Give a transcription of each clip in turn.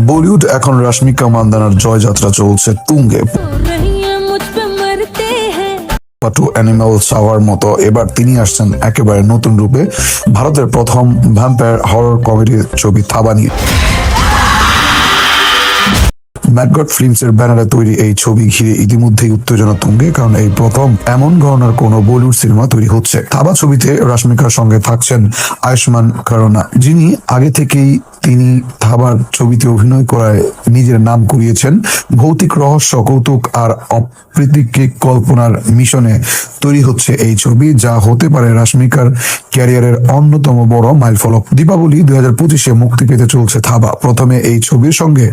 বলিউড এখন রশ্মিকা মান্দানার জয়যাত্রা চলছে তুঙ্গে। পাটু অ্যানিমাল সাওয়ার মতো। এবার তিনি আসছেন একেবারে নতুন রূপে ভারতের প্রথম ভ্যাম্পায়ার হরর কমেডি ছবি থাবানি ম্যাকগট ফিল্মস এর ব্যানারে তৈরি এই ছবি ঘিরে ইতিমধ্যেই উত্তেজনা তুঙ্গে কারণ এই প্রথম এমন গহনার কোন বলিউড সিনেমা তৈরি হচ্ছে। থাবা ছবিতে রশ্মিকার সঙ্গে থাকছেন আয়ুষ্মান খারোনা যিনি আগে থেকেই তিনি থাবার ছবিতে অভিনয় করায় নিজের নাম কুড়িয়েছেন। ভৌতিক রহস্য, কৌতুক আর অপ্রীতিক কল্পনার মিশনে তৈরি হচ্ছে এই ছবি, যা হতে পারে রাশ্মিকার ক্যারিয়ারের অন্যতম বড় মাইলফলক। দীপাবলি দুই হাজার পঁচিশে মুক্তি পেতে চলছে থাবা প্রথমে এই ছবির সঙ্গে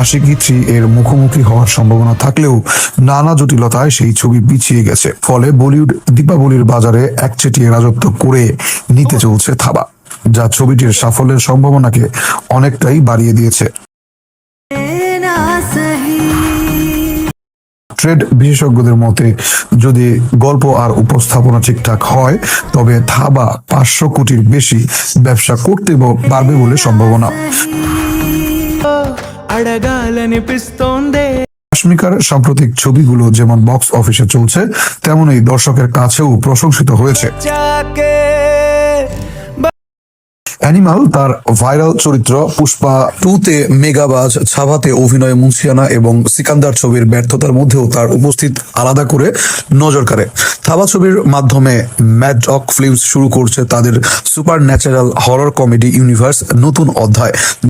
আশিকি থ্রি এর মুখোমুখি হওয়ার সম্ভাবনা থাকলেও নানা জটিলতায় সেই ছবি পিছিয়ে গেছে। ফলে বলিউড দীপাবলির বাজারে একচেটিয়ে রাজত্ব করে নিতে চলছে থাবা যা ছবিটির সাফল্যের সম্ভাবনাকে অনেকটাই বাড়িয়ে দিয়েছে। ট্রেড বিশেষজ্ঞদের মতে যদি গল্প আর উপস্থাপনা ঠিকঠাক হয় তবে থাবা পাঁচশো কোটির বেশি ব্যবসা করতে পারবে বলে সম্ভাবনা। রশ্মিকার সাম্প্রতিক ছবিগুলো যেমন বক্স অফিসে চলছে তেমনই দর্শকের কাছেও প্রশংসিত হয়েছে। অ্যানিমাল তার ভাইরাল চরিত্র পুষ্পা টুতে মেগাবাজ ছাভাতে অভিনয় মুন্সিয়ানা এবং সিকান্দার ছবির ব্যর্থতার মধ্যেও তার উপস্থিত আলাদা করে নজর কাড়ে। থাবা ছবির মাধ্যমে ম্যাডক ফিল্মস শুরু করছে তাদের supernatural horror comedy universe নতুন অধ্যায়।